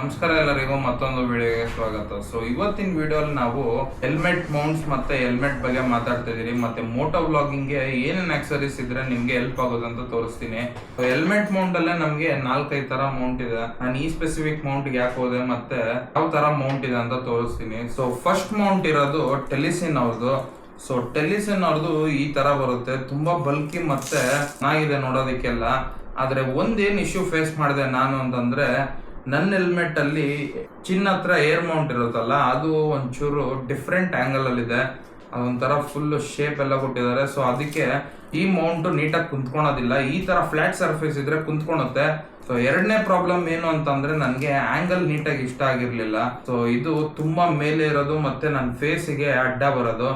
ನಮಸ್ಕಾರ ಎಲ್ಲರಿಗೂ, ಮತ್ತೊಂದು ವಿಡಿಯೋಗೆ ಸ್ವಾಗತ. ಸೊ ಇವತ್ತಿನ ವಿಡಿಯೋಲಿ ನಾವು ಹೆಲ್ಮೆಟ್ ಮೌಂಟ್ಸ್ ಮತ್ತೆ ಹೆಲ್ಮೆಟ್ ಬಗ್ಗೆ ಮಾತಾಡ್ತಾ ಇದೀನಿ ಮತ್ತೆ ಮೋಟೋ ವ್ಲಾಗಿಂಗ್ಗೆ ಏನೇನ್ ಆಕ್ಸರೀಸ್ ಇದ್ರೆ ನಿಮ್ಗೆ ಹೆಲ್ಪ್ ಆಗೋದಂತ ತೋರಿಸ್ತೀನಿ. ಹೆಲ್ಮೆಟ್ ಮೌಂಟ್ ಅಲ್ಲೇ ನಮ್ಗೆ ನಾಲ್ಕೈದು ತರ ಮೌಂಟ್ ಇದೆ. ನಾನು ಈ ಸ್ಪೆಸಿಫಿಕ್ ಮೌಂಟ್ ಯಾಕೆ ಹೋದೆ ಮತ್ತೆ ಯಾವ ತರ ಮೌಂಟ್ ಇದೆ ಅಂತ ತೋರಿಸ್ತೀನಿ. ಸೊ ಫಸ್ಟ್ ಮೌಂಟ್ ಇರೋದು ಟೆಲಿಸಿನ್ ಅವ್ರದ್ದು ಸೊ ಟೆಲಿಸಿನ್ ಅವ್ರದ್ದು ಈ ತರ ಬರುತ್ತೆ. ತುಂಬಾ ಬಲ್ಕಿ ಮತ್ತೆ ಚೆನ್ನಾಗಿದೆ ನೋಡೋದಕ್ಕೆಲ್ಲ. ಆದ್ರೆ ಒಂದೇನ್ ಇಶ್ಯೂ ಫೇಸ್ ಮಾಡಿದೆ ನಾನು ಅಂತಂದ್ರೆ ನನ್ನ ಹೆಲ್ಮೆಟ್ ಅಲ್ಲಿ ಚಿನ್ನ ಹತ್ರ ಏರ್ ಮೌಂಟ್ ಇರುತ್ತಲ್ಲ, ಅದು ಒಂಚೂರು ಡಿಫ್ರೆಂಟ್ ಆಂಗಲ್ ಅಲ್ಲಿ ಇದೆ. ಅದೊಂಥರ ಫುಲ್ ಶೇಪ್ ಎಲ್ಲ ಕೊಟ್ಟಿದ್ದಾರೆ. ಸೊ ಅದಕ್ಕೆ ಈ ಮೌಂಟ್ ನೀಟಾಗಿ ಕುಂತ್ಕೊಳೋದಿಲ್ಲ. ಈ ತರ ಫ್ಲಾಟ್ ಸರ್ಫೇಸ್ ಇದ್ರೆ ಕುಂತ್ಕೊಳುತ್ತೆ. ಸೊ ಎರಡನೇ ಪ್ರಾಬ್ಲಮ್ ಏನು ಅಂತಂದ್ರೆ ನನಗೆ ಆಂಗಲ್ ನೀಟಾಗಿ ಇಷ್ಟ ಆಗಿರ್ಲಿಲ್ಲ. ಸೊ ಇದು ತುಂಬಾ ಮೇಲೆ ಇರೋದು ಮತ್ತೆ ನನ್ನ ಫೇಸಿಗೆ ಅಡ್ಡ ಬರೋದು.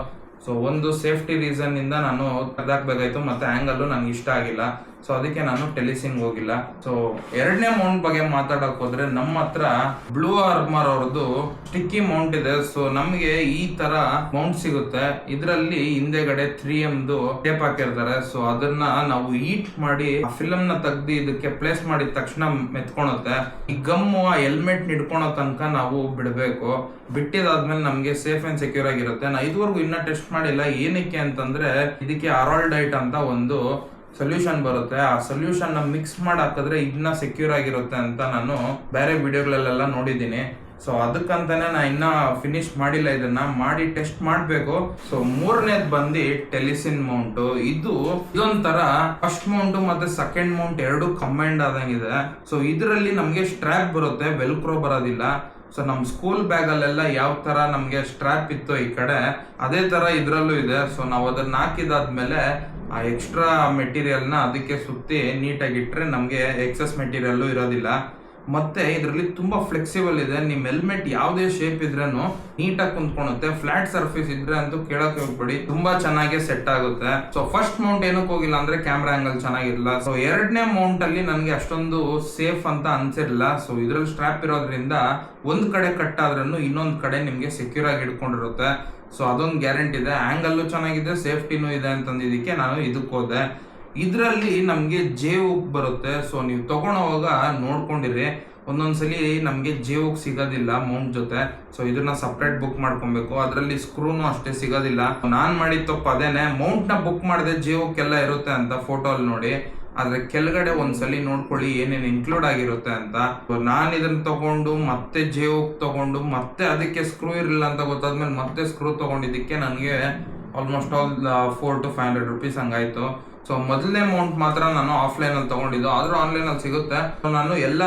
ಸೊ ಒಂದು ಸೇಫ್ಟಿ ರೀಸನ್ ಇಂದ ನಾನು ತೆಗ್ದಾಕ್ಬೇಕಾಯ್ತು, ಮತ್ತೆ ಆಂಗಲ್ ನನಗೆ ಇಷ್ಟ ಆಗಿಲ್ಲ. ಸೊ ಅದಕ್ಕೆ ನಾನು ಟೆಲಿಸಿಂಗ್ ಹೋಗಿಲ್ಲ. ಸೊ ಎರಡನೇ ಮೌಂಟ್ ಬಗ್ಗೆ ಮಾತಾಡಕ್ ಹೋದ್ರೆ ನಮ್ಮ ಹತ್ರ ಬ್ಲೂ ಆರ್ಮರ್ ಅವ್ರದ್ದು ಸ್ಟಿಕ್ಕಿ ಮೌಂಟ್ ಇದೆ. ಸೊ ನಮಗೆ ಈ ತರ ಮೌಂಟ್ ಸಿಗುತ್ತೆ. ಇದರಲ್ಲಿ ಹಿಂದೆಗಡೆ ತ್ರೀ ಎಮ್ದು ಟೇಪ್ ಹಾಕಿರ್ತಾರೆ. ಸೊ ಅದನ್ನ ನಾವು ಈಟ್ ಮಾಡಿ ಫಿಲಮ್ನ ತೆಗ್ದು ಇದಕ್ಕೆ ಪ್ಲೇಸ್ ಮಾಡಿದ ತಕ್ಷಣ ಮೆತ್ಕೊಳತ್ತೆ. ಈ ಗಮ್ಮು ಆ ಹೆಲ್ಮೆಟ್ ನಿಡ್ಕೊಳೋ ತನಕ ನಾವು ಬಿಡಬೇಕು. ಬಿಟ್ಟಿದಾದ್ಮೇಲೆ ನಮಗೆ ಸೇಫ್ ಅಂಡ್ ಸೆಕ್ಯೂರ್ ಆಗಿರುತ್ತೆ. ನಾ ಇದುವರೆಗೂ ಇನ್ನ ಟೆಸ್ಟ್ ಮಾಡಿಲ್ಲ. ಏನಕ್ಕೆ ಅಂತಂದ್ರೆ, ಇದಕ್ಕೆ ಅರಾಲ್ಡೈಟ್ ಅಂತ ಒಂದು ಸೊಲ್ಯೂಷನ್ ಬರುತ್ತೆ. ಆ ಸೊಲ್ಯೂಷನ್ನ ಮಿಕ್ಸ್ ಮಾಡಿ ಹಾಕಿದ್ರೆ ಇದನ್ನ ಸೆಕ್ಯೂರ್ ಆಗಿರುತ್ತೆ ಅಂತ ನಾನು ಬೇರೆ ವಿಡಿಯೋಗಳಲ್ಲೆಲ್ಲ ನೋಡಿದ್ದೀನಿ. ಸೊ ಅದಕ್ಕಂತಾನೆ ನಾ ಇನ್ನ ಫಿನಿಶ್ ಮಾಡಿಲ್ಲ ಇದನ್ನ. ಮಾಡಿ ಟೆಸ್ಟ್ ಮಾಡಬೇಕು. ಸೊ ಮೂರನೇದು ಬಂದು ಟೆಲಿಸಿನ್ ಮೌಂಟ್ ಇದು ಇದೊಂಥರ ಫಸ್ಟ್ ಮೌಂಟ್ ಮತ್ತೆ ಸೆಕೆಂಡ್ ಮೌಂಟ್ ಎರಡು ಕಂಬೈಂಡ್ ಆದಂಗಿದೆ. ಸೊ ಇದರಲ್ಲಿ ನಮ್ಗೆ ಸ್ಟ್ರ್ಯಾಪ್ ಬರುತ್ತೆ. ವೆಲ್ಕ್ರೋ ಬರೋದಿಲ್ಲ. ಸೊ ನಮ್ ಸ್ಕೂಲ್ ಬ್ಯಾಗ್ ಅಲ್ಲೆಲ್ಲ ಯಾವ ತರ ನಮ್ಗೆ ಸ್ಟ್ರಾಪ್ ಇತ್ತು ಈ ಕಡೆ, ಅದೇ ತರ ಇದ್ರಲ್ಲೂ ಇದೆ. ಸೊ ನಾವು ಅದನ್ನ ಹಾಕಿದಾದ್ಮೇಲೆ ಆ ಎಕ್ಸ್ಟ್ರಾ ಮೆಟೀರಿಯಲ್ನ ಅದಕ್ಕೆ ಸುತ್ತಿ ನೀಟಾಗಿ ನಮಗೆ ಎಕ್ಸಸ್ ಮೆಟೀರಿಯಲ್ ಇರೋದಿಲ್ಲ. ಮತ್ತೆ ಇದರಲ್ಲಿ ತುಂಬಾ ಫ್ಲೆಕ್ಸಿಬಲ್ ಇದೆ. ನಿಮ್ಮ ಹೆಲ್ಮೆಟ್ ಯಾವುದೇ ಶೇಪ್ ಇದ್ರೂ ನೀಟಾಗಿ ಕುಂತ್ಕೊಳುತ್ತೆ. ಫ್ಲಾಟ್ ಸರ್ಫೇಸ್ ಇದ್ರೆ ಅಂತೂ ಕೇಳಕ್ಕೆ ಹೋಗ್ಬೇಡಿ. ತುಂಬಾ ಚೆನ್ನಾಗಿ ಸೆಟ್ ಆಗುತ್ತೆ. ಸೊ ಫಸ್ಟ್ ಮೌಂಟ್ ಏನಕ್ಕೆ ಹೋಗಿಲ್ಲ ಅಂದ್ರೆ ಕ್ಯಾಮ್ರಾ ಆಂಗಲ್ ಚೆನ್ನಾಗಿಲ್ಲ ಸೊ ಎರಡನೇ ಮೌಂಟ್ ಅಲ್ಲಿ ನನಗೆ ಅಷ್ಟೊಂದು ಸೇಫ್ ಅಂತ ಅನ್ಸಿರ್ಲಿಲ್ಲ. ಸೊ ಇದ್ರಲ್ಲಿ ಸ್ಟ್ರಾಪ್ ಇರೋದ್ರಿಂದ ಒಂದ್ ಕಡೆ ಕಟ್ ಆದ್ರೂ ಇನ್ನೊಂದ್ ಕಡೆ ನಿಮ್ಗೆ ಸೆಕ್ಯೂರ್ ಆಗಿ ಇಟ್ಕೊಂಡಿರುತ್ತೆ. ಸೊ ಅದೊಂದು ಗ್ಯಾರಂಟಿ ಇದೆ. ಆ್ಯಂಗಲ್ಲು ಚೆನ್ನಾಗಿದೆ ಸೇಫ್ಟಿನೂ ಇದೆ ಅಂತಂದಿದ್ದಕ್ಕೆ ನಾನು ಇದಕ್ಕೆ ಹೋದೆ. ಇದರಲ್ಲಿ ನಮಗೆ ಜೇ ಉಕ್ ಬರುತ್ತೆ. ಸೊ ನೀವು ತಗೊಳೋವಾಗ ನೋಡ್ಕೊಂಡಿರಿ. ಒಂದೊಂದ್ಸಲಿ ನಮಗೆ ಜೇ ಉಕ್ ಸಿಗೋದಿಲ್ಲ ಮೌಂಟ್ ಜೊತೆ. ಸೊ ಇದನ್ನ ಸಪ್ರೇಟ್ ಬುಕ್ ಮಾಡ್ಕೊಬೇಕು. ಅದರಲ್ಲಿ ಸ್ಕ್ರೂನು ಅಷ್ಟೇ ಸಿಗೋದಿಲ್ಲ. ನಾನ್ ಮಾಡಿದ ತಪ್ಪು ಅದೇನೆ. ನ ಬುಕ್ ಮಾಡಿದೆ ಜೇ ಉಕ್ ಎಲ್ಲ ಇರುತ್ತೆ ಅಂತ ಫೋಟೋ ಅಲ್ಲಿ ನೋಡಿ. ಆದ್ರೆ ಕೆಳಗಡೆ ಒಂದ್ಸಲಿ ನೋಡ್ಕೊಳ್ಳಿ ಏನೇನು ಇನ್ಕ್ಲೂಡ್ ಆಗಿರುತ್ತೆ ಅಂತ. ನಾನ್ ಇದನ್ನ ತಗೊಂಡು, ಮತ್ತೆ ಜೇ ಉಕ್ ತಗೊಂಡು, ಮತ್ತೆ ಅದಕ್ಕೆ ಸ್ಕ್ರೂ ಇರಲಿಲ್ಲ ಅಂತ ಗೊತ್ತಾದ್ಮೇಲೆ ಮತ್ತೆ ಸ್ಕ್ರೂ ತಗೊಂಡಿದ್ದಕ್ಕೆ ನನಗೆ almost all four to five hundred rupees ಹಂಗಾಯ್ತು. So ಮೊದಲನೇ ಅಮೌಂಟ್ ಮಾತ್ರ ನಾನು ಆಫ್ಲೈನ್ ಅಲ್ಲಿ ತಗೊಂಡಿದ್ದು. ಆದ್ರೂ ಆನ್ಲೈನ್ ಅಲ್ಲಿ ಸಿಗುತ್ತೆ. ಸೊ ನಾನು ಎಲ್ಲ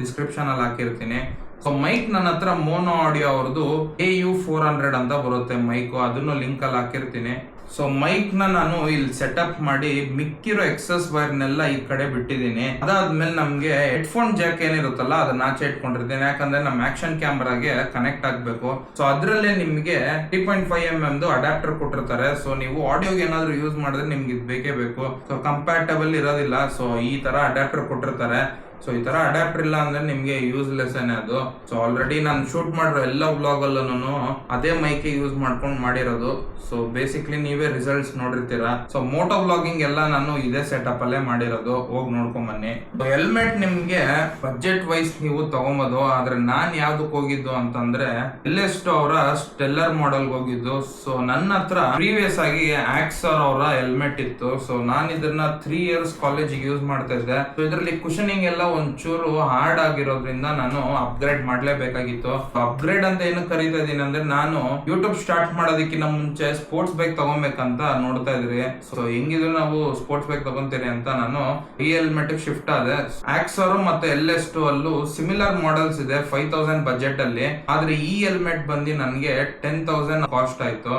ಡಿಸ್ಕ್ರಿಪ್ಷನ್ ಅಲ್ಲಿ ಹಾಕಿರ್ತೀನಿ. ಸೊ ಮೈಕ್ ನನ್ನ ಹತ್ರ ಮೋನೋ ಆಡಿಯೋ ಅವ್ರದ್ದು ಎ ಯು ಫೋರ್ ಹಂಡ್ರೆಡ್ ಅಂತ ಬರುತ್ತೆ ಮೈಕು ಅದನ್ನು ಲಿಂಕ್ ಅಲ್ಲಿ ಹಾಕಿರ್ತೀನಿ. ಸೊ ಮೈಕ್ನ ನಾನು ಇಲ್ಲಿ ಸೆಟಪ್ ಮಾಡಿ ಮಿಕ್ಕಿರೋ ಎಕ್ಸಸ್ ವೈರ್ನೆಲ್ಲ ಈ ಕಡೆ ಬಿಟ್ಟಿದ್ದೀನಿ. ಅದಾದ್ಮೇಲೆ ನಮಗೆ ಹೆಡ್ಫೋನ್ ಜಾಕ್ ಏನಿರುತ್ತಲ್ಲ ಅದನ್ನ ಆಚೆ ಇಟ್ಕೊಂಡಿರ್ತೀನಿ. ಯಾಕಂದ್ರೆ ನಮ್ಮ ಆಕ್ಷನ್ ಕ್ಯಾಮ್ರಾಗೆ ಕನೆಕ್ಟ್ ಆಗಬೇಕು. ಸೊ ಅದ್ರಲ್ಲೇ ನಿಮಗೆ three point five M M adapter ಕೊಟ್ಟಿರ್ತಾರೆ. ಸೊ ನೀವು ಆಡಿಯೋಗೆ ಏನಾದ್ರು ಯೂಸ್ ಮಾಡಿದ್ರೆ ನಿಮ್ಗೆ ಇದು ಬೇಕೇ ಬೇಕು. ಸೊ ಕಂಪ್ಯಾಟಬಲ್ ಇರೋದಿಲ್ಲ. ಸೊ ಈ ತರ ಅಡಾಪ್ಟರ್ ಕೊಟ್ಟಿರ್ತಾರೆ. ಸೊ ಈ ತರ ಅಡಾಪ್ಟರ್ ಇಲ್ಲ ಅಂದ್ರೆ ನಿಮ್ಗೆ ಯೂಸ್ಲೆಸ್ ಏನೇ ಅದು. ಸೊ ಆಲ್ರೆಡಿ ನಾನು ಶೂಟ್ ಮಾಡಿರೋ ಎಲ್ಲ ವ್ಲಾಗ್ ಅಲ್ಲೂ ಅದೇ ಮೈಕ್ ಯೂಸ್ ಮಾಡ್ಕೊಂಡು ಮಾಡಿರೋದು. ಸೊ ಬೇಸಿಕ್ಲಿ ನೀವೇ ರಿಸಲ್ಟ್ಸ್ ನೋಡಿರ್ತೀರಾ. ಸೊ ಮೋಟೋ ವ್ಲಾಗಿಂಗ್ ಎಲ್ಲ ನಾನು ಇದೇ ಸೆಟಪ್ ಅಲ್ಲೇ ಮಾಡಿರೋದು. ಹೋಗಿ ನೋಡ್ಕೊಂಡ್ ಬನ್ನಿ. ಹೆಲ್ಮೆಟ್ ನಿಮ್ಗೆ ಬಜೆಟ್ ವೈಸ್ ನೀವು ತಗೊಂಬೋದು. ಆದ್ರೆ ನಾನ್ ಯಾವ್ದಕ್ ಹೋಗಿದ್ದು ಅಂತಂದ್ರೆ ಎಲ್ಲೆಷ್ಟು ಅವರ ಸ್ಟೆಲ್ಲರ್ ಮಾಡೆಲ್ ಹೋಗಿದ್ದು. ಸೊ ನನ್ನ ಹತ್ರ ಪ್ರೀವಿಯಸ್ ಆಗಿ ಆಕ್ಸರ್ ಅವರ ಹೆಲ್ಮೆಟ್ ಇತ್ತು. ಸೊ ನಾನು ಇದನ್ನ ತ್ರೀ ಇಯರ್ಸ್ ಕಾಲೇಜಿಗೆ ಯೂಸ್ ಮಾಡ್ತಾ ಇದ್ದೆ. ಸೊ ಇದರಲ್ಲಿ ಕುಶನಿಂಗ್ ಎಲ್ಲ ಒಂಚೂರು ಹಾರ್ಡ್ ಆಗಿರೋದ್ರಿಂದ ನಾನು ಅಪ್ಗ್ರೇಡ್ ಮಾಡ್ಲೇಬೇಕಾಗಿತ್ತು. ಅಪ್ಗ್ರೇಡ್ ಅಂತ ಏನು ಕರೀತಾ ಇದೀನಿ ಅಂದ್ರೆ ನಾನು ಯೂಟ್ಯೂಬ್ ಸ್ಟಾರ್ಟ್ ಮಾಡೋದಕ್ಕಿಂತ ಮುಂಚೆ ಸ್ಪೋರ್ಟ್ಸ್ ಬೈಕ್ ತಗೊಬೇಕಂತ ನೋಡ್ತಾ ಇದ್ರಿ ಸೊ ಹೆಂಗಿದ್ರು ನಾವು ಸ್ಪೋರ್ಟ್ಸ್ ಬೈಕ್ ತಗೊಂತೀರಿ ಅಂತ ನಾನು ಈ ಹೆಲ್ಮೆಟ್ ಶಿಫ್ಟ್ ಆದೆ. ಆಕ್ಸರ್ ಮತ್ತೆ ಎಲ್ ಎಸ್ ಟು ಅಲ್ಲೂ ಸಿಮಿಲರ್ ಮಾಡೆಲ್ಸ್ ಇದೆ ಫೈವ್ ತೌಸಂಡ್ ಬಜೆಟ್ ಅಲ್ಲಿ. ಆದ್ರೆ ಈ ಹೆಲ್ಮೆಟ್ ಬಂದು ನನಗೆ ಟೆನ್ ತೌಸಂಡ್ ಕಾಸ್ಟ್ ಆಯ್ತು.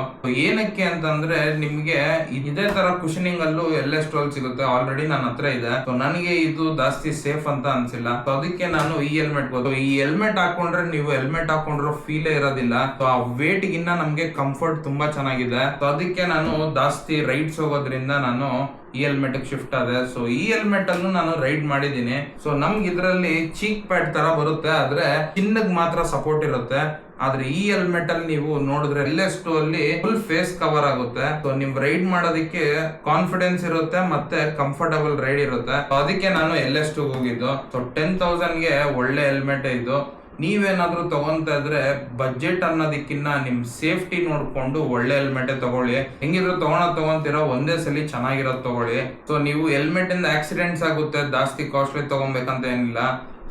ಏನಕ್ಕೆ ಅಂತಂದ್ರೆ ನಿಮ್ಗೆ ಇದೇ ತರ ಕುಶನಿಂಗ್ ಅಲ್ಲೂ ಎಲ್ ಎಸ್ ಟು ಅಲ್ಲಿ ಸಿಗುತ್ತೆ. ಆಲ್ರೆಡಿ ನನ್ನ ಹತ್ರ ಇದೆ. ನನಗೆ ಇದು ಜಾಸ್ತಿ ಸೇಫ್ ಅಂತ ಅನ್ಸಿಲ್ಲ. ಸೊ ಅದಕ್ಕೆ ನಾನು ಈ ಹೆಲ್ಮೆಟ್ ಬೋದು ಈ ಹೆಲ್ಮೆಟ್ ಹಾಕೊಂಡ್ರೆ ನೀವು ಹೆಲ್ಮೆಟ್ ಹಾಕೊಂಡ್ರೆ ಫೀಲೇ ಇರೋದಿಲ್ಲ. ಸೊ ಆ ವೇಟ್ ಗಿನ್ನ ನಮ್ಗೆ ಕಂಫರ್ಟ್ ತುಂಬಾ ಚೆನ್ನಾಗಿದೆ. ಸೊ ಅದಕ್ಕೆ ನಾನು ಜಾಸ್ತಿ ರೈಡ್ಸ್ ಹೋಗೋದ್ರಿಂದ ನಾನು ಈ ಹೆಲ್ಮೆಟ್ ಶಿಫ್ಟ್ ಆದೆ. ಸೊ ಈ ಹೆಲ್ಮೆಟ್ ಅನ್ನು ನಾನು ರೈಡ್ ಮಾಡಿದ್ದೀನಿ. ಸೊ ನಮ್ಗೆ ಇದರಲ್ಲಿ ಚೀಕ್ ಪ್ಯಾಡ್ ತರ ಬರುತ್ತೆ. ಆದ್ರೆ ಚಿನ್ನಗ್ ಮಾತ್ರ ಸಪೋರ್ಟ್ ಇರುತ್ತೆ. ಆದ್ರೆ ಈ ಹೆಲ್ಮೆಟ್ ಅಲ್ಲಿ ನೀವು ನೋಡಿದ್ರೆ ಎಲ್ಲೆಷ್ಟು ಅಲ್ಲಿ ಫುಲ್ ಫೇಸ್ ಕವರ್ ಆಗುತ್ತೆ. ಸೊ ನಿಮ್ ರೈಡ್ ಮಾಡೋದಕ್ಕೆ ಕಾನ್ಫಿಡೆನ್ಸ್ ಇರುತ್ತೆ ಮತ್ತೆ ಕಂಫರ್ಟಬಲ್ ರೈಡ್ ಇರುತ್ತೆ. ಅದಕ್ಕೆ ನಾನು ಎಲ್ಲೆಷ್ಟು ಹೋಗಿದ್ದು. ಸೊ ಟೆನ್ ತೌಸಂಡ್ಗೆ ಒಳ್ಳೆ ಹೆಲ್ಮೆಟ್ ಇದು. ನೀವೇನಾದ್ರೂ ತಗೊಂತ ಇದ್ರೆ ಬಜೆಟ್ ಅನ್ನೋದಕ್ಕಿಂತ ನಿಮ್ ಸೇಫ್ಟಿ ನೋಡ್ಕೊಂಡು ಒಳ್ಳೆ ಹೆಲ್ಮೆಟ್ ತಗೊಳ್ಳಿ. ಹೆಂಗಿದ್ರು ತಗೋಣ ತಗೊಂತೀರಾ ಒಂದೇ ಸಲ ಚೆನ್ನಾಗಿರೋದು ತಗೊಳ್ಳಿ. ಸೊ ನೀವು ಹೆಲ್ಮೆಟ್ ಇಂದ ಆಕ್ಸಿಡೆಂಟ್ಸ್ ಆಗುತ್ತೆ, ಜಾಸ್ತಿ ಕಾಸ್ಟ್ಲಿ ತಗೊಬೇಕಂತ ಏನಿಲ್ಲ.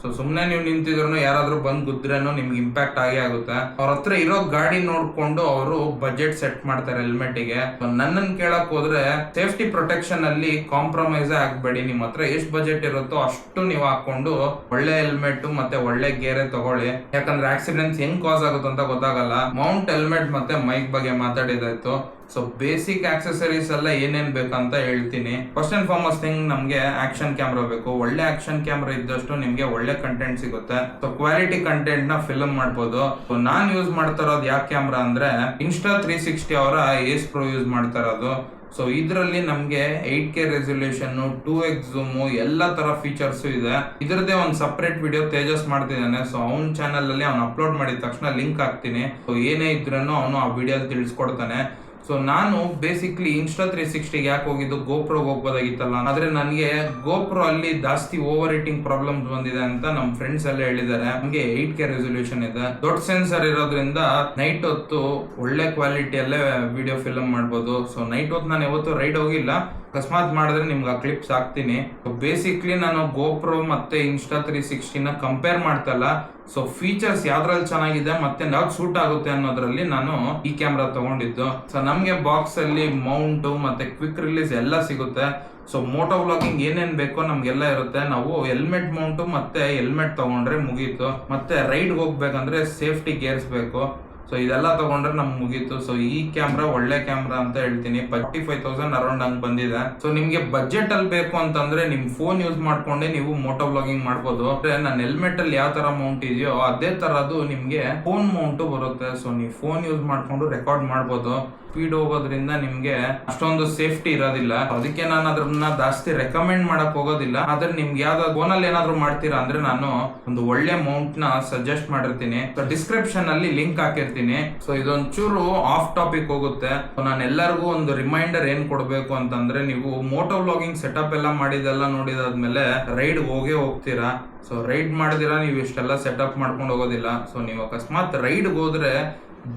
ಸೊ ಸುಮ್ನೆ ನೀವು ನಿಂತಿದ್ರು ಯಾರಾದ್ರೂ ಬಂದ್ ಗುದ್ರೇನು ನಿಮ್ಗೆ ಇಂಪ್ಯಾಕ್ಟ್ ಆಗೇ ಆಗುತ್ತೆ. ಅವ್ರ ಹತ್ರ ಇರೋ ಗಾಡಿ ನೋಡ್ಕೊಂಡು ಅವರು ಬಜೆಟ್ ಸೆಟ್ ಮಾಡ್ತಾರೆ ಹೆಲ್ಮೆಟ್ಗೆ So, ನನ್ನನ್ ಕೇಳಕ್ ಹೋದ್ರೆ ಸೇಫ್ಟಿ ಪ್ರೊಟೆಕ್ಷನ್ ಅಲ್ಲಿ ಕಾಂಪ್ರಮೈಸ್ ಆಗ್ಬೇಡಿ. ನಿಮ್ ಹತ್ರ ಎಷ್ಟು ಬಜೆಟ್ ಇರುತ್ತೋ ಅಷ್ಟು ನೀವು ಹಾಕೊಂಡು ಒಳ್ಳೆ ಹೆಲ್ಮೆಟ್ ಮತ್ತೆ ಒಳ್ಳೆ ಗೇರೆ ತಗೊಳ್ಳಿ. ಯಾಕಂದ್ರೆ ಆಕ್ಸಿಡೆಂಟ್ ಹೆಂಗ್ ಕಾಸ್ ಆಗುತ್ತೆ ಅಂತ ಗೊತ್ತಾಗಲ್ಲ. ಮೌಂಟ್ ಹೆಲ್ಮೆಟ್ ಮತ್ತೆ ಮೈಕ್ ಬಗ್ಗೆ ಮಾತಾಡಿದಾಯ್ತು ಸೊ ಬೇಸಿಕ್ ಆಕ್ಸೆಸರೀಸ್ ಎಲ್ಲ ಏನೇನ್ ಬೇಕಂತ ಹೇಳ್ತೀನಿ. ಫಸ್ಟ್ ಅಂಡ್ ಫಾರ್ಮಸ್ಟ್ ಥಿಂಗ್ ನಮಗೆ ಆಕ್ಷನ್ ಕ್ಯಾಮ್ರಾ ಬೇಕು. ಒಳ್ಳೆ ಆಕ್ಷನ್ ಕ್ಯಾಮ್ರಾ ಇದ್ದಷ್ಟು ನಿಮಗೆ ಒಳ್ಳೆ ಕಂಟೆಂಟ್ ಸಿಗುತ್ತೆ. ಸೊ ಕ್ವಾಲಿಟಿ ಕಂಟೆಂಟ್ನ ಫಿಲ್ಮ್ ಮಾಡ್ಬೋದು. ಸೊ ನಾನು ಯೂಸ್ ಮಾಡ್ತಾ ಇರೋದು ಯಾವ ಕ್ಯಾಮ್ರಾ ಅಂದ್ರೆ ಇನ್ಸ್ಟಾ ತ್ರೀ ಸಿಕ್ಸ್ಟಿ ಅವರ ಏಸ್ ಪ್ರೊ ಯೂಸ್ ಮಾಡ್ತಾ ಇರೋದು. ಸೊ ಇದರಲ್ಲಿ ನಮಗೆ eight K resolution two X zoom ಎಲ್ಲ ತರ ಫೀಚರ್ಸ್ ಇದೆ. ಇದರದೇ ಒಂದು ಸಪ್ರೇಟ್ ವಿಡಿಯೋ ತೇಜಸ್ ಮಾಡ್ತಿದ್ದಾನೆ. ಸೊ ಅವ್ನ ಚಾನಲ್ ಅಲ್ಲಿ ಅವ್ನು ಅಪ್ಲೋಡ್ ಮಾಡಿದ ತಕ್ಷಣ ಲಿಂಕ್ ಹಾಕ್ತೀನಿ. ಸೊ ಏನೇ ಇದ್ರೂ ಅವನು ಆ ವಿಡಿಯೋ ತಿಳಿಸ್ಕೊಡ್ತಾನೆ. ಸೊ ನಾನು ಬೇಸಿಕ್ಲಿ ಇನ್ಸ್ಟಾ ತ್ರೀ ಸಿಕ್ಸ್ಟಿಗೆ ಯಾಕೆ ಹೋಗಿದ್ದು? ಗೋಪ್ರೋಗೆ ಹೋಗ್ಬೋದಾಗಿತ್ತಲ್ಲ. ಆದ್ರೆ ನನಗೆ ಗೋಪ್ರೋ ಅಲ್ಲಿ ಜಾಸ್ತಿ ಓವರ್ ರೇಟಿಂಗ್ ಪ್ರಾಬ್ಲಮ್ಸ್ ಬಂದಿದೆ ಅಂತ ನಮ್ಮ ಫ್ರೆಂಡ್ಸ್ ಎಲ್ಲ ಹೇಳಿದ್ದಾರೆ. ನಮಗೆ ಏಟ್ ಕೆ ರೆಸೊಲ್ಯೂಷನ್ ಇದೆ. ದೊಡ್ಡ ಸೆನ್ಸರ್ ಇರೋದ್ರಿಂದ ನೈಟ್ ಹೊತ್ತು ಒಳ್ಳೆ ಕ್ವಾಲಿಟಿಯಲ್ಲೇ ವಿಡಿಯೋ ಫಿಲಮ್ ಮಾಡ್ಬೋದು. ಸೊ ನೈಟ್ ಹೊತ್ತು ನಾನು ಯಾವತ್ತೂ ರೈಡ್ ಹೋಗಿಲ್ಲ. ಅಕಸ್ಮಾತ್ ಮಾಡಿದ್ರೆ ನಿಮ್ಗೆ ಆ ಕ್ಲಿಪ್ಸ್ ಹಾಕ್ತೀನಿ. ಬೇಸಿಕ್ಲಿ ನಾನು ಗೋಪ್ರೋ ಮತ್ತೆ ಇನ್ಸ್ಟಾ ತ್ರೀ ಸಿಕ್ಸ್ಟಿನ ಕಂಪೇರ್ ಮಾಡ್ತಲ್ಲ. ಸೊ ಫೀಚರ್ಸ್ ಯಾವ್ದ್ರಲ್ಲಿ ಚೆನ್ನಾಗಿದೆ ಮತ್ತೆ ಯಾವ್ದು ಸೂಟ್ ಆಗುತ್ತೆ ಅನ್ನೋದ್ರಲ್ಲಿ ನಾನು ಈ ಕ್ಯಾಮ್ರಾ ತಗೊಂಡಿದ್ದು. ಸೊ ನಮಗೆ ಬಾಕ್ಸ್ ಅಲ್ಲಿ ಮೌಂಟ್ ಮತ್ತೆ ಕ್ವಿಕ್ ರಿಲೀಸ್ ಎಲ್ಲ ಸಿಗುತ್ತೆ. ಸೊ ಮೋಟೋ ವ್ಲಾಗಿಂಗ್ ಏನೇನ್ ಬೇಕೋ ನಮಗೆಲ್ಲ ಇರುತ್ತೆ. ನಾವು ಹೆಲ್ಮೆಟ್ ಮೌಂಟು ಮತ್ತೆ ಹೆಲ್ಮೆಟ್ ತಗೊಂಡ್ರೆ ಮುಗೀತು. ಮತ್ತೆ ರೈಡ್ ಹೋಗ್ಬೇಕಂದ್ರೆ ಸೇಫ್ಟಿ ಗೇರ್ಸ್ ಬೇಕು. ಸೊ ಇದೆಲ್ಲ ತಗೊಂಡ್ರೆ ನಮ್ಗೆ ಮುಗೀತು. ಸೊ ಈ ಕ್ಯಾಮ್ರಾ ಒಳ್ಳೆ ಕ್ಯಾಮ್ರಾ ಅಂತ ಹೇಳ್ತೀನಿ. ಫಾರ್ಟಿ ಫೈವ್ ತೌಸಂಡ್ ಅರೌಂಡ್ ಹಂಗೆ ಬಂದಿದೆ. ಸೊ ನಿಮಗೆ ಬಜೆಟ್ ಅಲ್ಲಿ ಬೇಕು ಅಂತಂದ್ರೆ ನಿಮ್ ಫೋನ್ ಯೂಸ್ ಮಾಡ್ಕೊಂಡೆ ನೀವು ಮೋಟೋ ಬ್ಲಾಗಿಂಗ್ ಮಾಡ್ಬೋದು. ನನ್ನ ಹೆಲ್ಮೆಟ್ ಅಲ್ಲಿ ಯಾವ ತರ ಮೌಂಟ್ ಇದೆಯೋ ಅದೇ ತರದು ನಿಮ್ಗೆ ಫೋನ್ ಮೌಂಟ್ ಬರುತ್ತೆ. ಸೊ ನೀವು ಫೋನ್ ಯೂಸ್ ಮಾಡ್ಕೊಂಡು ರೆಕಾರ್ಡ್ ಮಾಡ್ಬೋದು. ಸ್ಪೀಡ್ ಹೋಗೋದ್ರಿಂದ ನಿಮ್ಗೆ ಅಷ್ಟೊಂದು ಸೇಫ್ಟಿ ಇರೋದಿಲ್ಲ. ಅದಕ್ಕೆ ನಾನು ಅದ್ರನ್ನ ಜಾಸ್ತಿ ರೆಕಮೆಂಡ್ ಮಾಡಕ್ ಹೋಗೋದಿಲ್ಲ. ಆದ್ರೆ ನಿಮ್ಗೆ ಫೋನ್ ಅಲ್ಲಿ ಏನಾದ್ರು ಮಾಡ್ತೀರಾ ಅಂದ್ರೆ ನಾನು ಒಂದು ಒಳ್ಳೆ ಮೌಂಟ್ನ ಸಜೆಸ್ಟ್ ಮಾಡಿರ್ತೀನಿ. ಡಿಸ್ಕ್ರಿಪ್ಷನ್ ಅಲ್ಲಿ ಲಿಂಕ್ ಹಾಕಿರ್ತೀನಿ. ಸೊ ಇದೊಂಚೂರು ಆಫ್ ಟಾಪಿಕ್ ಹೋಗುತ್ತೆ. ಸೊ ನಾನು ಎಲ್ಲರಿಗೂ ಒಂದು ರಿಮೈಂಡರ್ ಏನ್ ಕೊಡ್ಬೇಕು ಅಂತಂದ್ರೆ ನೀವು ಮೋಟೋ ವ್ಲಾಗಿಂಗ್ ಸೆಟಪ್ ಎಲ್ಲ ಮಾಡಿದೆಲ್ಲ ನೋಡಿದಾದ್ಮೇಲೆ ರೈಡ್ ಹೋಗೇ ಹೋಗ್ತೀರಾ. ಸೊ ರೈಡ್ ಮಾಡಿದಿರಾ, ನೀವು ಇಷ್ಟೆಲ್ಲ ಸೆಟಪ್ ಮಾಡ್ಕೊಂಡು ಹೋಗೋದಿಲ್ಲ. ಸೊ ನೀವು ಅಕಸ್ಮಾತ್ ರೈಡ್ ಹೋದ್ರೆ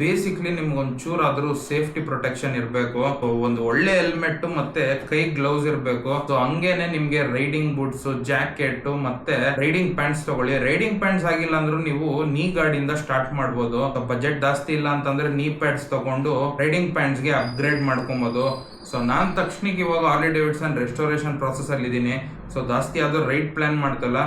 ಬೇಸಿಕ್ಲಿ ನಿಮ್ಗೆ ಒಂಚೂರು ಆದ್ರೂ ಸೇಫ್ಟಿ ಪ್ರೊಟೆಕ್ಷನ್ ಇರಬೇಕು. ಒಂದು ಒಳ್ಳೆ ಹೆಲ್ಮೆಟ್ ಮತ್ತೆ ಕೈ ಗ್ಲೌಸ್ ಇರಬೇಕು. ಸೊ ಹಂಗೇನೆ ನಿಮ್ಗೆ ರೈಡಿಂಗ್ ಬೂಟ್ಸ್ ಜಾಕೆಟ್ ಮತ್ತೆ ರೈಡಿಂಗ್ ಪ್ಯಾಂಟ್ಸ್ ತಗೊಳ್ಳಿ. ರೈಡಿಂಗ್ ಪ್ಯಾಂಟ್ಸ್ ಆಗಿಲ್ಲ ಅಂದ್ರೂ ನೀವು ನೀ ಗಾಡಿಯಿಂದ ಸ್ಟಾರ್ಟ್ ಮಾಡ್ಬೋದು. ಬಜೆಟ್ ಜಾಸ್ತಿ ಇಲ್ಲ ಅಂತಂದ್ರೆ ನೀ ಪ್ಯಾಡ್ಸ್ ತಗೊಂಡು ರೈಡಿಂಗ್ ಪ್ಯಾಂಟ್ಸ್ಗೆ ಅಪ್ಗ್ರೇಡ್ ಮಾಡ್ಕೊಬೋದು. ಸೊ ನಾನು ತಕ್ಷಣಕ್ಕೆ ಇವಾಗ ಆರ್ಲಿ ಡೇವಿಡ್ಸನ್ ರೆಸ್ಟೋರೇಷನ್ ಪ್ರಾಸೆಸ್ ಅಲ್ಲಿ ಇದ್ದೀನಿ ಸೊ ಜಾಸ್ತಿ ಯಾವ್ದು ರೈಡ್ ಪ್ಲಾನ್ ಮಾಡ್ತಲ್ಲ.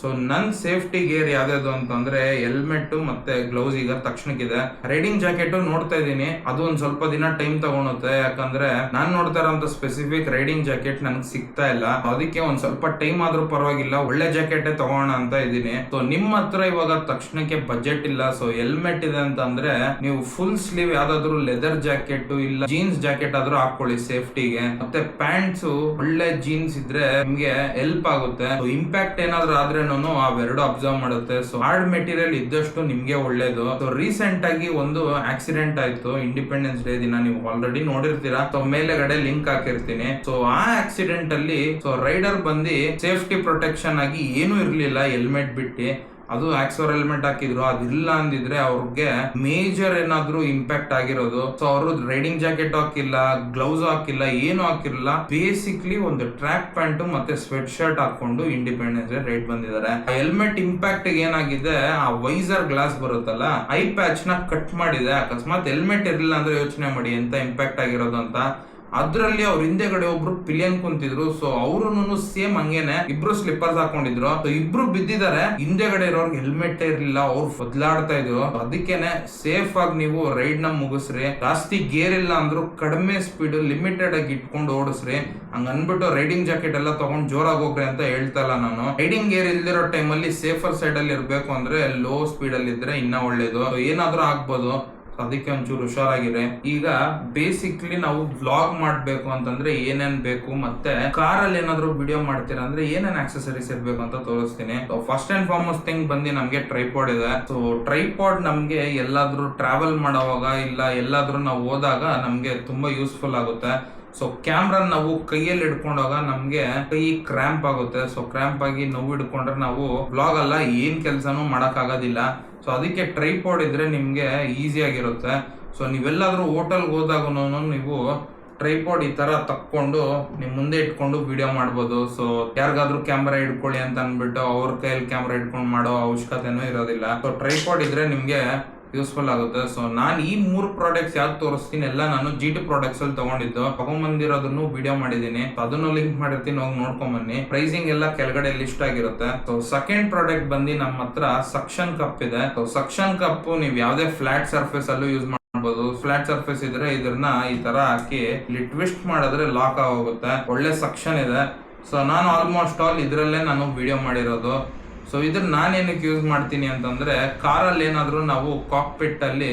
ಸೊ ನನ್ ಸೇಫ್ಟಿ ಗೇರ್ ಯಾವ್ದು ಅಂತಂದ್ರೆ ಹೆಲ್ಮೆಟ್ ಮತ್ತೆ ಗ್ಲೌಸ್ ಈಗ ತಕ್ಷಣಕ್ಕಿದೆ. ರೈಡಿಂಗ್ ಜಾಕೆಟ್ ನೋಡ್ತಾ ಇದ್ದೀನಿ. ಅದು ಒಂದ್ ಸ್ವಲ್ಪ ದಿನ ಟೈಮ್ ತಗೊಳುತ್ತೆ. ಯಾಕಂದ್ರೆ ನಾನ್ ನೋಡ್ತಾ ಇರೋಂತ ಸ್ಪೆಸಿಫಿಕ್ ರೈಡಿಂಗ್ ಜಾಕೆಟ್ ನನ್ಗೆ ಸಿಗ್ತಾ ಇಲ್ಲ. ಅದಕ್ಕೆ ಒಂದ್ ಸ್ವಲ್ಪ ಟೈಮ್ ಆದ್ರೂ ಪರವಾಗಿಲ್ಲ. ಒಳ್ಳೆ ಜಾಕೆಟ್ ತಗೋಣ ಅಂತ ಇದೀನಿ ಸೊ ನಿಮ್ ಹತ್ರ ಇವಾಗ ತಕ್ಷಣಕ್ಕೆ ಬಜೆಟ್ ಇಲ್ಲ. ಸೊ ಹೆಲ್ಮೆಟ್ ಇದೆ ಅಂತಂದ್ರೆ ನೀವು ಫುಲ್ ಸ್ಲೀವ್ ಯಾವ್ದಾದ್ರು ಲೆದರ್ ಜಾಕೆಟ್ ಇಲ್ಲ ಜೀನ್ಸ್ ಜಾಕೆಟ್ ಆದ್ರೂ ಹಾಕೊಳ್ಳಿ ಸೇಫ್ಟಿಗೆ ಮತ್ತೆ ಪ್ಯಾಂಟ್ಸ್ ಒಳ್ಳೆ ಜೀನ್ಸ್ ಇದ್ರೆ ನಿಮ್ಗೆ ಹೆಲ್ಪ್ ಆಗುತ್ತೆ. ಇಂಪ್ಯಾಕ್ಟ್ ಏನಾದ್ರೂ ಆದ್ರೇನು ಅವೆರಡು ಅಬ್ಸರ್ವ್ ಮಾಡುತ್ತೆ. ಸೊ ಹಾರ್ಡ್ ಮೆಟೀರಿಯಲ್ ಇದ್ದಷ್ಟು ನಿಮ್ಗೆ ಒಳ್ಳೇದು. ಸೊ ರೀಸೆಂಟ್ ಆಗಿ ಒಂದು ಆಕ್ಸಿಡೆಂಟ್ ಆಯ್ತು. ಇಂಡಿಪೆಂಡೆನ್ಸ್ ಡೇ ದಿನ ನೀವು ಆಲ್ರೆಡಿ ನೋಡಿರ್ತೀರಾ? ಸೊ ಮೇಲೆಗಡೆ ಲಿಂಕ್ ಹಾಕಿರ್ತೀನಿ. ಸೊ ಆ ಆಕ್ಸಿಡೆಂಟ್ ಅಲ್ಲಿ ಸೊ ರೈಡರ್ ಬಂದು ಸೇಫ್ಟಿ ಪ್ರೊಟೆಕ್ಷನ್ ಆಗಿ ಏನು ಇರ್ಲಿಲ್ಲ ಹೆಲ್ಮೆಟ್ ಬಿಟ್ಟು. ಅದು ಆಕ್ಸೋರ್ ಹೆಲ್ಮೆಟ್ ಹಾಕಿದ್ರು. ಅದಿಲ್ಲ ಅಂದಿದ್ರೆ ಅವ್ರಿಗೆ ಮೇಜರ್ ಏನಾದ್ರೂ ಇಂಪ್ಯಾಕ್ಟ್ ಆಗಿರೋದು. ಸೊ ಅವರು ರೈಡಿಂಗ್ ಜಾಕೆಟ್ ಹಾಕಿಲ್ಲ ಗ್ಲೌಸ್ ಹಾಕಿಲ್ಲ, ಏನು ಹಾಕಿರಲ್ಲ ಬೇಸಿಕ್ಲಿ ಒಂದು ಟ್ರ್ಯಾಕ್ ಪ್ಯಾಂಟ್ ಮತ್ತೆ ಸ್ವೆಟ್ ಶರ್ಟ್ ಹಾಕೊಂಡು ಇಂಡಿಪೆಂಡೆನ್ಸ್ ಡೇ ರೈಡ್ ಬಂದಿದ್ದಾರೆ ಹೆಲ್ಮೆಟ್ ಇಂಪ್ಯಾಕ್ಟ್ ಏನಾಗಿದೆ, ಆ ವೈಸರ್ ಗ್ಲಾಸ್ ಬರುತ್ತಲ್ಲ ಐ ಪ್ಯಾಚ್ನ ಕಟ್ ಮಾಡಿದೆ. ಅಕಸ್ಮಾತ್ ಹೆಲ್ಮೆಟ್ ಇರಲಿಲ್ಲ ಅಂದ್ರೆ ಯೋಚನೆ ಮಾಡಿ, ಎಂತ ಇಂಪ್ಯಾಕ್ಟ್ ಆಗಿರೋದು ಅಂತ. ಅದ್ರಲ್ಲಿ ಅವ್ರ ಹಿಂದೆಗಡೆ ಒಬ್ರು ಪಿಲಿಯನ್ ಕುಂತಿದ್ರು. ಸೊ ಅವ್ರು ಸೇಮ್ ಹಂಗೇನೆ. ಇಬ್ರು ಸ್ಲಿಪ್ಪರ್ಸ್ ಹಾಕೊಂಡಿದ್ರು. ಇಬ್ರು ಬಿದ್ದಿದ್ದಾರೆ. ಹಿಂದೆಗಡೆ ಇರೋರ್ಗೆ ಹೆಲ್ಮೆಟ್ ಇರ್ಲಿಲ್ಲ. ಅವ್ರು ಬದಲಾಡ್ತಾ ಇದ್ರು. ಅದಕ್ಕೇನೆ ಸೇಫ್ ಆಗಿ ನೀವು ರೈಡ್ನ ಮುಗಿಸ್ರಿ. ಜಾಸ್ತಿ ಗೇರ್ ಇಲ್ಲ ಅಂದ್ರು ಕಡಿಮೆ ಸ್ಪೀಡ್ ಲಿಮಿಟೆಡ್ ಆಗಿ ಇಟ್ಕೊಂಡು ಓಡಿಸ್ರಿ. ಹಂಗ ಅನ್ಬಿಟ್ಟು ರೈಡಿಂಗ್ ಜಾಕೆಟ್ ಎಲ್ಲ ತಗೊಂಡ್ ಜೋರಾಗಿ ಹೋಗ್ರಿ ಅಂತ ಹೇಳ್ತಾ ಇಲ್ಲ ನಾನು. ರೈಡಿಂಗ್ ಗೇರ್ ಇಲ್ದಿರೋ ಟೈಮ್ ಅಲ್ಲಿ ಸೇಫರ್ ಸೈಡ್ ಅಲ್ಲಿ ಇರ್ಬೇಕು ಅಂದ್ರೆ ಲೋ ಸ್ಪೀಡ್ ಅಲ್ಲಿ ಇದ್ರೆ ಇನ್ನ ಒಳ್ಳೇದು. ಏನಾದ್ರೂ ಆಗ್ಬೋದು. ಅದಕ್ಕೆ ಒಂಚೂರು ಹುಷಾರಾಗಿರಿ ಈಗ ಬೇಸಿಕ್ಲಿ ನಾವು ವ್ಲಾಗ್ ಮಾಡ್ಬೇಕು ಅಂತಂದ್ರೆ ಏನೇನ್ ಬೇಕು ಮತ್ತೆ ಕಾರಲ್ಲಿ ಏನಾದ್ರು ವಿಡಿಯೋ ಮಾಡ್ತೀರಾ ಅಂದ್ರೆ ಏನೇನ್ ಆಕ್ಸೆಸರೀಸ್ ಇರ್ಬೇಕು ಅಂತ ತೋರಿಸ್ತೀನಿ. ಫಸ್ಟ್ ಅಂಡ್ ಫಾರ್ಮೋಸ್ಟ್ ಥಿಂಗ್ ಬಂದು ನಮ್ಗೆ ಟ್ರೈಪಾಡ್ ಇದೆ. ಸೊ ಟ್ರೈಪಾಡ್ ನಮ್ಗೆ ಎಲ್ಲಾದ್ರೂ ಟ್ರಾವೆಲ್ ಮಾಡೋವಾಗ ಇಲ್ಲ ಎಲ್ಲಾದ್ರೂ ನಾವು ಹೋದಾಗ ನಮ್ಗೆ ತುಂಬಾ ಯೂಸ್ಫುಲ್ ಆಗುತ್ತೆ. ಸೊ ಕ್ಯಾಮ್ರಾ ನಾವು ಕೈಯಲ್ಲಿ ಹಿಡ್ಕೊಂಡಾಗ ನಮ್ಗೆ ಕೈ ಕ್ರ್ಯಾಂಪ್ ಆಗುತ್ತೆ. ಸೊ ಕ್ರ್ಯಾಂಪ್ ಆಗಿ ನೋವು ಹಿಡ್ಕೊಂಡ್ರೆ ನಾವು ಬ್ಲಾಗ್ ಅಲ್ಲ, ಏನ್ ಕೆಲಸನೂ ಮಾಡಕ್ ಆಗೋದಿಲ್ಲ ಸೊ ಅದಕ್ಕೆ ಟ್ರೈಪಾಡ್ ಇದ್ರೆ ನಿಮ್ಗೆ ಈಸಿ ಆಗಿರುತ್ತೆ. ಸೊ ನೀವೆಲ್ಲಾದ್ರೂ ಹೋಟೆಲ್ಗೆ ಹೋದಾಗೂ ನೀವು ಟ್ರೈಪಾಡ್ ಈ ತರ ತಕ್ಕೊಂಡು ನಿಮ್ ಮುಂದೆ ಇಟ್ಕೊಂಡು ವಿಡಿಯೋ ಮಾಡ್ಬೋದು. ಸೊ ಯಾರಿಗಾದ್ರೂ ಕ್ಯಾಮ್ರಾ ಇಟ್ಕೊಳ್ಳಿ ಅಂತ ಅನ್ಬಿಟ್ಟು ಅವ್ರ ಕೈಯಲ್ಲಿ ಕ್ಯಾಮ್ರಾ ಇಟ್ಕೊಂಡು ಮಾಡೋ ಅವಶ್ಯಕತೆನೂ ಇರೋದಿಲ್ಲ. ಸೊ ಟ್ರೈಪಾಡ್ ಇದ್ರೆ ನಿಮ್ಗೆ ಯೂಸ್ಫುಲ್ ಆಗುತ್ತೆ. ಸೊ ನಾನು ಈ ಮೂರು ಪ್ರಾಡಕ್ಟ್ಸ್ ಯಾವ್ದು ತೋರಿಸ್ತೀನಿ, ಎಲ್ಲ ನಾನು ಜಿ ಟಿ ಪ್ರಾಡಕ್ಟ್ಸ್ ಅಲ್ಲಿ ತಗೊಂಡಿದ್ದು. ತಗೊಂಬಂದಿರೋದನ್ನು ವಿಡಿಯೋ ಮಾಡಿದೀನಿ ಅದನ್ನ ಲಿಂಕ್ ಮಾಡಿರ್ತೀನಿ, ಹೋಗಿ ನೋಡ್ಕೊಂಡ್ ಬನ್ನಿ. ಪ್ರೈಸಿಂಗ್ ಎಲ್ಲ ಕೆಳಗಡೆ ಲಿಸ್ಟ್ ಆಗಿರುತ್ತೆ. ಸೊ ಸೆಕೆಂಡ್ ಪ್ರಾಡಕ್ಟ್ ಬಂದು ನಮ್ಮ ಹತ್ರ ಸಕ್ಷನ್ ಕಪ್ ಇದೆ. ಸೊ ಸಕ್ಷನ್ ಕಪ್ ನೀವು ಯಾವ್ದೇ ಫ್ಲಾಟ್ ಸರ್ಫೇಸ್ ಅಲ್ಲೂ ಯೂಸ್ ಮಾಡ್ಬೋದು. ಫ್ಲಾಟ್ ಸರ್ಫೇಸ್ ಇದ್ರೆ ಇದನ್ನ ಈ ತರ ಹಾಕಿ, ಇಲ್ಲಿ ಟ್ವಿಸ್ಟ್ ಮಾಡಿದ್ರೆ ಲಾಕ್ ಆಗೋಗುತ್ತೆ. ಒಳ್ಳೆ ಸಕ್ಷನ್ ಇದೆ. ಸೊ ನಾನು ಆಲ್ಮೋಸ್ಟ್ ಆಲ್ ಇದ್ರಲ್ಲೇ ನಾನು ವಿಡಿಯೋ ಮಾಡಿರೋದು. ಸೊ ಇದ್ರ ನಾನೇನಕ್ಕೆ ಯೂಸ್ ಮಾಡ್ತೀನಿ ಅಂತಂದ್ರೆ ಕಾರಲ್ಲಿ ಏನಾದರೂ ನಾವು ಕಾಕ್ಪಿಟ್ ಅಲ್ಲಿ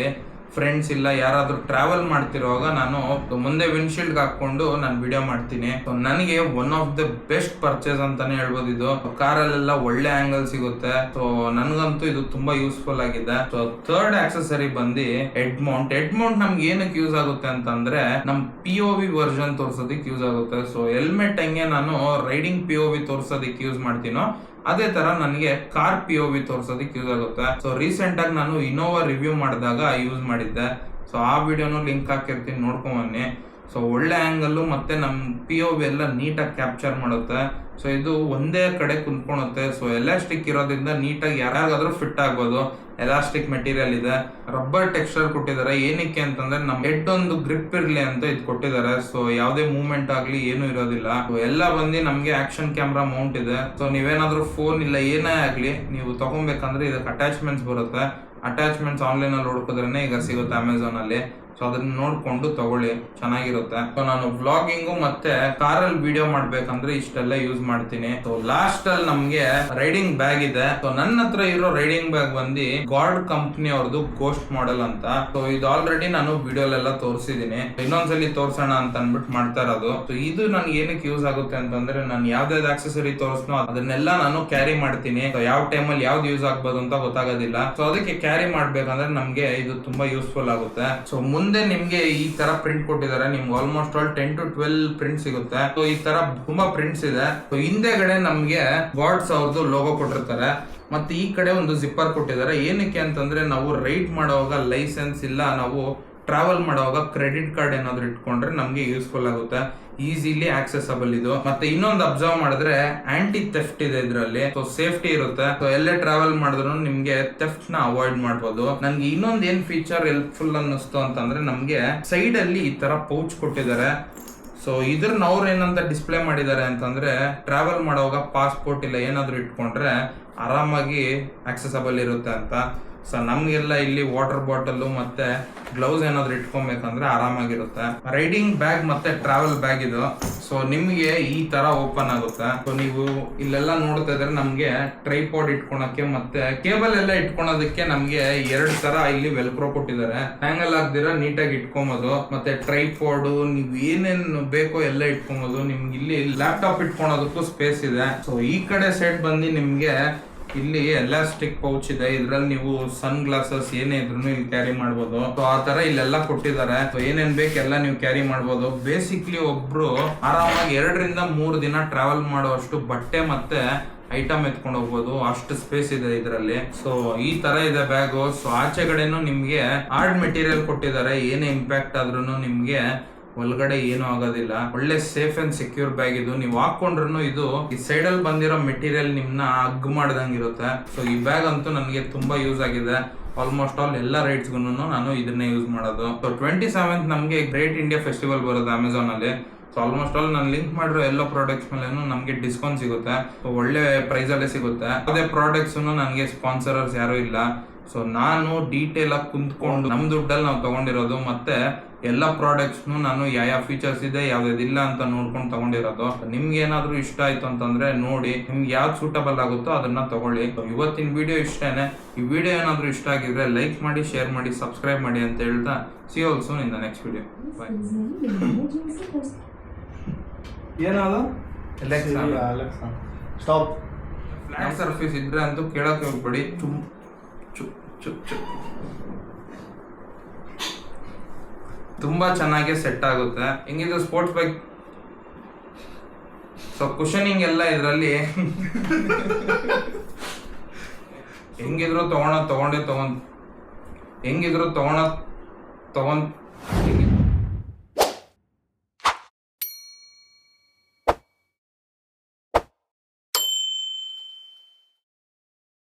ಫ್ರೆಂಡ್ಸ್ ಇಲ್ಲ, ಯಾರಾದರೂ ಟ್ರಾವೆಲ್ ಮಾಡ್ತಿರುವಾಗ ನಾನು ಮುಂದೆ ವಿಂಡ್ಶೀಲ್ಡ್ ಹಾಕೊಂಡು ನಾನು ವಿಡಿಯೋ ಮಾಡ್ತೀನಿ. ನನಗೆ one of the best purchase ಅಂತಾನೆ ಹೇಳ್ಬೋದು ಇದು. ಕಾರಲ್ಲೆಲ್ಲ ಒಳ್ಳೆ ಆಂಗಲ್ ಸಿಗುತ್ತೆ. ಸೊ ನನಗಂತೂ ಇದು ತುಂಬಾ ಯೂಸ್ಫುಲ್ ಆಗಿದೆ. ಸೊ ಥರ್ಡ್ ಆಕ್ಸೆಸರಿ ಬಂದು ಹೆಡ್ ಮೌಂಟ್ ಹೆಡ್ ಮೌಂಟ್ ನಮ್ಗೆ ಏನಕ್ಕೆ ಯೂಸ್ ಆಗುತ್ತೆ ಅಂತಂದ್ರೆ, ನಮ್ ಪಿ ಒ ವಿ ವರ್ಷನ್ ತೋರ್ಸೋದಕ್ಕೆ ಯೂಸ್ ಆಗುತ್ತೆ. ಸೊ ಹೆಲ್ಮೆಟ್ ಹಂಗೆ ನಾನು ರೈಡಿಂಗ್ ಪಿ ಒ ವಿ ತೋರ್ಸೋದಕ್ಕೆ ಯೂಸ್ ಮಾಡ್ತೀನೋ ಅದೇ ತರ ನನಗೆ ಕಾರ್ ಪಿ ಓ ವಿ ತೋರ್ಸೋದಕ್ಕೆ ಯೂಸ್ ಆಗುತ್ತೆ. ಸೊ ರೀಸೆಂಟ್ ಆಗಿ ನಾನು ಇನೋವಾ ರಿವ್ಯೂ ಮಾಡಿದಾಗ ಯೂಸ್ ಮಾಡಿದ್ದೆ. ಸೊ ಆ ವಿಡಿಯೋನು ಲಿಂಕ್ ಹಾಕಿರ್ತೀನಿ, ನೋಡ್ಕೊಂಡ್ ಬನ್ನಿ. ಸೊ ಒಳ್ಳೆ ಆಂಗಲ್ ಮತ್ತೆ ನಮ್ಮ ಪಿ ಓ ವಿ ಎಲ್ಲ ನೀಟಾಗಿ ಕ್ಯಾಪ್ಚರ್ ಮಾಡುತ್ತೆ. ಸೊ ಇದು ಒಂದೇ ಕಡೆ ಕುಂತ್ಕೊಳುತ್ತೆ. ಸೊ ಎಲಾಸ್ಟಿಕ್ ಇರೋದ್ರಿಂದ ನೀಟಾಗಿ ಯಾರಿಗಾದ್ರೂ ಫಿಟ್ ಆಗ್ಬೋದು. ಎಲಾಸ್ಟಿಕ್ ಮೆಟೀರಿಯಲ್ ಇದೆ. ರಬ್ಬರ್ ಟೆಕ್ಸ್ಚರ್ ಕೊಟ್ಟಿದ್ದಾರೆ. ಏನಕ್ಕೆ ಅಂತಂದ್ರೆ ನಮ್ಮ ಹೆಡ್ ಒಂದು ಗ್ರಿಪ್ ಇರಲಿ ಅಂತ ಇದು ಕೊಟ್ಟಿದ್ದಾರೆ. ಸೊ ಯಾವುದೇ ಮೂವ್ಮೆಂಟ್ ಆಗಲಿ ಏನು ಇರೋದಿಲ್ಲ. ಎಲ್ಲ ಬಂದು ನಮಗೆ ಆಕ್ಷನ್ ಕ್ಯಾಮ್ರಾ ಮೌಂಟ್ ಇದೆ. ಸೊ ನೀವೇನಾದ್ರೂ ಫೋನ್ ಇಲ್ಲ ಏನೇ ಆಗಲಿ, ನೀವು ತಗೊಬೇಕಂದ್ರೆ ಇದಕ್ಕೆ ಅಟ್ಯಾಚ್ಮೆಂಟ್ಸ್ ಬರುತ್ತೆ. ಅಟ್ಯಾಚ್ಮೆಂಟ್ಸ್ ಆನ್ಲೈನ್ ಅಲ್ಲಿ ಹುಡುಕಿದ್ರೇನೆ ಈಗ ಸಿಗುತ್ತೆ ಅಮೆಝಾನ್ ಅಲ್ಲಿ ಸೊ ಅದನ್ನ ನೋಡ್ಕೊಂಡು ತಗೊಳ್ಳಿ. ಚೆನ್ನಾಗಿರುತ್ತೆ. ಸೊ ನಾನು ವ್ಲಾಗಿಂಗು ಮತ್ತೆ ಕಾರಲ್ಲಿ ವಿಡಿಯೋ ಮಾಡ್ಬೇಕಂದ್ರೆ ಇಷ್ಟೆಲ್ಲ ಯೂಸ್ ಮಾಡ್ತೀನಿ. ಸೊ ಲಾಸ್ಟ್ ಅಲ್ಲಿ ನಮ್ಗೆ ರೈಡಿಂಗ್ ಬ್ಯಾಗ್ ಇದೆ. ಸೊ ನನ್ನ ಹತ್ರ ಇರೋ ರೈಡಿಂಗ್ ಬ್ಯಾಗ್ ಬಂದು ಗಾರ್ಡ್ ಕಂಪ್ನಿ ಅವ್ರದ್ದು ಗೋಸ್ಟ್ ಮಾಡೆಲ್ ಅಂತ. ಸೊ ಇದು ಆಲ್ರೆಡಿ ನಾನು ವಿಡಿಯೋಲೆಲ್ಲ ತೋರಿಸಿದೀನಿ ಇನ್ನೊಂದ್ಸಲಿ ತೋರ್ಸೋಣ ಅಂತ ಅನ್ಬಿಟ್ಟು ಮಾಡ್ತಾ ಇರೋದು. ಸೊ ಇದು ನನ್ಗೆ ಏನಕ್ಕೆ ಯೂಸ್ ಆಗುತ್ತೆ ಅಂತಂದ್ರೆ ನಾನು ಯಾವ್ದಾವ್ದು ಆಕ್ಸೆಸರಿ ತೋರಿಸ್ನೋ ಅದನ್ನೆಲ್ಲ ನಾನು ಕ್ಯಾರಿ ಮಾಡ್ತೀನಿ. ಯಾವ ಟೈಮಲ್ಲಿ ಯಾವ್ದು ಯೂಸ್ ಆಗ್ಬೋದು ಅಂತ ಗೊತ್ತಾಗೋದಿಲ್ಲ. ಸೊ ಅದಕ್ಕೆ ಕ್ಯಾರಿ ಮಾಡ್ಬೇಕಂದ್ರೆ ನಮ್ಗೆ ಇದು ತುಂಬಾ ಯೂಸ್ಫುಲ್ ಆಗುತ್ತೆ. ಸೊ ಮುಂದೆ ನಿಮ್ಗೆ ಈ ತರ ಪ್ರಿಂಟ್ ಕೊಟ್ಟಿದ್ದಾರೆ. ನಿಮ್ಗೆ almost all ten to twelve print ಸಿಗುತ್ತೆ. ಸೊ ಈ ತರ ತುಂಬಾ ಪ್ರಿಂಟ್ಸ್ ಇದೆ. ಸೊ ಹಿಂದೆಗಡೆ ನಮ್ಗೆ ಗಾಡ್ಸ್ ಅವ್ರದ್ದು ಲೋಗೋ ಕೊಟ್ಟಿರ್ತಾರೆ. ಮತ್ತೆ ಈ ಕಡೆ ಒಂದು ಜಿಪ್ಪರ್ ಕೊಟ್ಟಿದ್ದಾರೆ. ಏನಕ್ಕೆ ಅಂತಂದ್ರೆ ನಾವು ರೈಡ್ ಮಾಡುವಾಗ ಲೈಸೆನ್ಸ್ ಇಲ್ಲ, ನಾವು ಟ್ರಾವೆಲ್ ಮಾಡುವಾಗ ಕ್ರೆಡಿಟ್ ಕಾರ್ಡ್ ಏನಾದ್ರು ಇಟ್ಕೊಂಡ್ರೆ ನಮ್ಗೆ ಯೂಸ್ಫುಲ್ ಆಗುತ್ತೆ. ಈಸಿಲಿ ಆಕ್ಸೆಸಬಲ್ ಇದು. ಮತ್ತೆ ಇನ್ನೊಂದು ಅಬ್ಸರ್ವ್ ಮಾಡಿದ್ರೆ ಆಂಟಿ ತೆಫ್ಟ್ ಇದೆ ಇದರಲ್ಲಿ. ಸೊ ಸೇಫ್ಟಿ ಇರುತ್ತೆ. ಸೊ ಎಲ್ಲೇ ಟ್ರಾವೆಲ್ ಮಾಡಿದ್ರು ನಿಮ್ಗೆ ಥೆಫ್ಟ್ನ ಅವಾಯ್ಡ್ ಮಾಡ್ಬೋದು. ನನ್ಗೆ ಇನ್ನೊಂದ್ ಏನ್ ಫೀಚರ್ ಹೆಲ್ಪ್ಫುಲ್ ಅನ್ನಿಸ್ತು ಅಂತಂದ್ರೆ ನಮ್ಗೆ ಸೈಡ್ ಅಲ್ಲಿ ಈ ತರ ಪೌಚ್ ಕೊಟ್ಟಿದ್ದಾರೆ. ಸೊ ಇದ್ರನ್ನ ಅವ್ರು ಏನಂತ ಡಿಸ್ಪ್ಲೇ ಮಾಡಿದ್ದಾರೆ ಅಂತಂದ್ರೆ ಟ್ರಾವೆಲ್ ಮಾಡುವಾಗ ಪಾಸ್ಪೋರ್ಟ್ ಇಲ್ಲ ಏನಾದ್ರು ಇಟ್ಕೊಂಡ್ರೆ ಆರಾಮಾಗಿ ಆಕ್ಸೆಸಬಲ್ ಇರುತ್ತೆ ಅಂತ. ಸೊ ನಮ್ಗೆಲ್ಲ ಇಲ್ಲಿ ವಾಟರ್ ಬಾಟಲ್ ಮತ್ತೆ ಗ್ಲೌಸ್ ಏನಾದ್ರು ಇಟ್ಕೊಬೇಕಂದ್ರೆ ಆರಾಮಾಗಿರುತ್ತೆ. ರೈಡಿಂಗ್ ಬ್ಯಾಗ್ ಮತ್ತೆ ಟ್ರಾವೆಲ್ ಬ್ಯಾಗ್ ಇದು. ಸೊ ನಿಮ್ಗೆ ಈ ತರ ಓಪನ್ ಆಗುತ್ತೆ. ಸೊ ನೀವು ಇಲ್ಲೆಲ್ಲ ನೋಡ್ತಾ ಇದ್ರೆ ನಮ್ಗೆ ಟ್ರೈಪಾಡ್ ಇಟ್ಕೊಳಕ್ಕೆ ಮತ್ತೆ ಕೇಬಲ್ ಎಲ್ಲ ಇಟ್ಕೊಳೋದಕ್ಕೆ ನಮ್ಗೆ ಎರಡ್ ತರ ಇಲ್ಲಿ ವೆಲ್ಕ್ರೋ ಕೊಟ್ಟಿದ್ದಾರೆ. ಹ್ಯಾಂಗಲ್ ಆಗ್ದಿರ ನೀಟಾಗಿ ಇಟ್ಕೊಬೋದು. ಮತ್ತೆ ಟ್ರೈಪಾಡ್ ನೀವು ಏನೇನು ಬೇಕೋ ಎಲ್ಲ ಇಟ್ಕೊಬೋದು. ನಿಮ್ಗೆ ಇಲ್ಲಿ ಲ್ಯಾಪ್ಟಾಪ್ ಇಟ್ಕೊಳೋದಕ್ಕೂ ಸ್ಪೇಸ್ ಇದೆ. ಸೊ ಈ ಕಡೆ ಸೈಡ್ ಬಂದು ನಿಮ್ಗೆ ಇಲ್ಲಿ ಎಲಾಸ್ಟಿಕ್ ಪೌಚ್ ಇದೆ. ಇದ್ರಲ್ಲಿ ನೀವು ಸನ್ ಗ್ಲಾಸಸ್ ಏನೇ ಇದ್ರು ಇಲ್ಲಿ ಕ್ಯಾರಿ ಮಾಡ್ಬೋದು. ಸೊ ಆ ತರ ಇಲ್ಲೆಲ್ಲ ಕೊಟ್ಟಿದ್ದಾರೆ. ಏನೇನ್ ಬೇಕೆಲ್ಲ ನೀವು ಕ್ಯಾರಿ ಮಾಡ್ಬೋದು. ಬೇಸಿಕ್ಲಿ ಒಬ್ರು ಆರಾಮಾಗಿ ಎರಡರಿಂದ ಮೂರು ದಿನ ಟ್ರಾವೆಲ್ ಮಾಡುವಷ್ಟು ಬಟ್ಟೆ ಮತ್ತೆ ಐಟಮ್ ಎತ್ಕೊಂಡು ಹೋಗ್ಬೋದು. ಅಷ್ಟು ಸ್ಪೇಸ್ ಇದೆ ಇದರಲ್ಲಿ. ಸೊ ಈ ತರ ಇದೆ ಬ್ಯಾಗು ಸೊ ಆಚೆಗಡೆನು ನಿಮ್ಗೆ ಹಾರ್ಡ್ ಮೆಟೀರಿಯಲ್ ಕೊಟ್ಟಿದ್ದಾರೆ. ಏನೇ ಇಂಪ್ಯಾಕ್ಟ್ ಆದ್ರೂ ನಿಮ್ಗೆ ಒಳಗಡೆ ಏನೂ ಆಗೋದಿಲ್ಲ. ಒಳ್ಳೆ ಸೇಫ್ ಅಂಡ್ ಸೆಕ್ಯೂರ್ ಬ್ಯಾಗ್ ಇದು. ನೀವು ಹಾಕೊಂಡ್ರು ಇದು ಈ ಸೈಡ್ ಅಲ್ಲಿ ಬಂದಿರೋ ಮೆಟೀರಿಯಲ್ ನಿಮ್ನ ಅಗ್ ಮಾಡ್ದಂಗಿರುತ್ತೆ ಸೊ ಈ ಬ್ಯಾಗ್ ಅಂತೂ ನನಗೆ ತುಂಬಾ ಯೂಸ್ ಆಗಿದೆ. ಆಲ್ಮೋಸ್ಟ್ ಆಲ್ ಎಲ್ಲ ರೈಡ್ಸ್ಗೂ ನಾನು ಇದನ್ನೇ ಯೂಸ್ ಮಾಡೋದು. ಸೊ ಟ್ವೆಂಟಿ ಸೆವೆಂತ್ ನಮಗೆ ಗ್ರೇಟ್ ಇಂಡಿಯಾ ಫೆಸ್ಟಿವಲ್ ಬರುತ್ತೆ ಅಮೆಝಾನ್ ಅಲ್ಲಿ. ಸೊ ಆಲ್ಮೋಸ್ಟ್ ಆಲ್ ನಾನು ಲಿಂಕ್ ಮಾಡಿರೋ ಎಲ್ಲ ಪ್ರಾಡಕ್ಟ್ಸ್ ಮೇಲೆ ನಮಗೆ ಡಿಸ್ಕೌಂಟ್ ಸಿಗುತ್ತೆ. ಒಳ್ಳೆ ಪ್ರೈಸ್ ಅಲ್ಲೇ ಸಿಗುತ್ತೆ. ಅದೇ ಪ್ರಾಡಕ್ಟ್ಸ್ ನನಗೆ ಸ್ಪಾನ್ಸರರ್ಸ್ ಯಾರು ಇಲ್ಲ. ಸೊ ನಾನು ಡೀಟೇಲ್ ಆಗಿ ಕುಂತ್ಕೊಂಡು ನಮ್ಮ ದುಡ್ಡಲ್ಲಿ ನಾವು ತಗೊಂಡಿರೋದು ಮತ್ತೆ ಎಲ್ಲ ಪ್ರಾಡಕ್ಟ್ಸ್ನು ನಾನು ಯಾವ ಯಾವ ಫೀಚರ್ಸ್ ಇದೆ ಯಾವ್ದಿಲ್ಲ ಅಂತ ನೋಡ್ಕೊಂಡು ತಗೊಂಡಿರೋದು. ನಿಮ್ಗೆ ಏನಾದ್ರೂ ಇಷ್ಟ ಆಯ್ತು ಅಂತಂದ್ರೆ ನೋಡಿ ನಿಮ್ಗೆ ಯಾವ್ದು ಸೂಟಬಲ್ ಆಗುತ್ತೋ ಅದನ್ನ ತಗೊಳ್ಳಿ. ಇವತ್ತಿನ ವಿಡಿಯೋ ಇಷ್ಟೇನೆ. ಈ ವಿಡಿಯೋ ಏನಾದ್ರೂ ಇಷ್ಟ ಆಗಿದ್ರೆ ಲೈಕ್ ಮಾಡಿ ಶೇರ್ ಮಾಡಿ ಸಬ್ಸ್ಕ್ರೈಬ್ ಮಾಡಿ ಅಂತ ಹೇಳ್ತಾ see also in the next video bye ಏನದು ಸ್ಟಾಪ್ ಫ್ಲಾಟ್ ಸರ್ಫೇಸ್ ಇದ್ರೆ ಅಂತೂ ಕೇಳಕ್ಕೆ ಹೋಗ್ಬೇಡಿ. ತುಂಬಾ ಚೆನ್ನಾಗಿ ಸೆಟ್ ಆಗುತ್ತೆ. ಹೆಂಗಿದ್ರು ಸ್ಪೋರ್ಟ್ಸ್ ಬೈಕ್ ಸೊ ಕುಷನಿಂಗ್ ಎಲ್ಲ ಇದರಲ್ಲಿ ಹೆಂಗಿದ್ರು ತಗೊಳ ತಗೊಂಡೇ, ತಗೊಂಡ್, ಹೆಂಗಿದ್ರು ತಗೊಳ ತಗೊಂಡ್